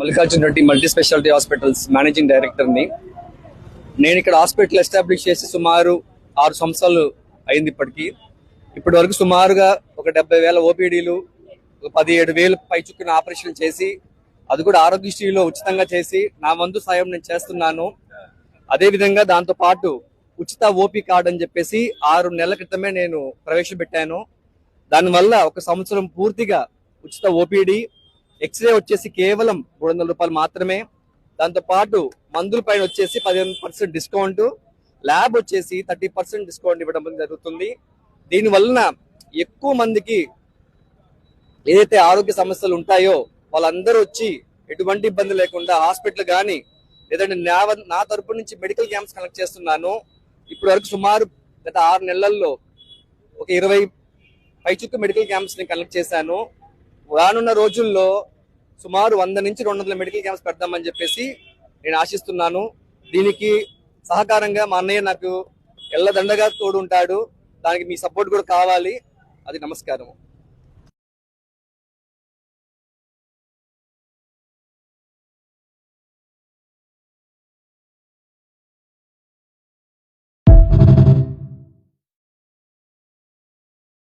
Mallikarjuna Reddy multi speciality hospitals managing డైరెక్టర్ని నేను ఇక్కడ హాస్పిటల్ ఎస్టాబ్లిష్ చేసి సుమారు ఆరు సంవత్సరాలు అయింది ఇప్పటికీ. ఇప్పటి వరకు సుమారుగా ఒక డెబ్బై వేల ఓపీడీలు ఒక పదిహేడు వేలు పై చుక్కిన ఆపరేషన్ చేసి అది కూడా ఆరోగ్యశ్రీలో ఉచితంగా చేసి నా వంతు సాయం నేను చేస్తున్నాను. అదే విధంగా దాంతో పాటు ఉచిత ఓపీ కార్డ్ అని చెప్పేసి ఆరు నెలల క్రితమే నేను ప్రవేశపెట్టాను. దానివల్ల ఒక సంవత్సరం పూర్తిగా ఉచిత ఓపీడీ ఎక్స్రే వచ్చేసి కేవలం మూడు వందల రూపాయలు మాత్రమే. దాంతో పాటు మందుల పైన వచ్చేసి పదిహేను పర్సెంట్ డిస్కౌంట్ ల్యాబ్ వచ్చేసి థర్టీ పర్సెంట్ డిస్కౌంట్ ఇవ్వడం జరుగుతుంది. దీనివలన ఎక్కువ మందికి ఏదైతే ఆరోగ్య సమస్యలు ఉంటాయో వాళ్ళందరూ వచ్చి ఎటువంటి ఇబ్బంది లేకుండా హాస్పిటల్ కానీ లేదంటే నా నా తరపు నుంచి మెడికల్ క్యాంప్స్ కనెక్ట్ చేస్తున్నాను. ఇప్పటి వరకు సుమారు గత ఆరు నెలల్లో ఒక ఇరవై పైచుక్కు మెడికల్ క్యాంప్స్ని కనెక్ట్ చేశాను. రానున్న రోజుల్లో సుమారు వంద నుంచి రెండు వందల మెడికల్ క్యాంప్స్ పెడదామని చెప్పేసి నేను ఆశిస్తున్నాను. దీనికి సహకారంగా మా అన్నయ్య నాకు ఎల్లదండగా తోడు ఉంటాడు దానికి మీ సపోర్ట్ కూడా కావాలి. అది నమస్కారం.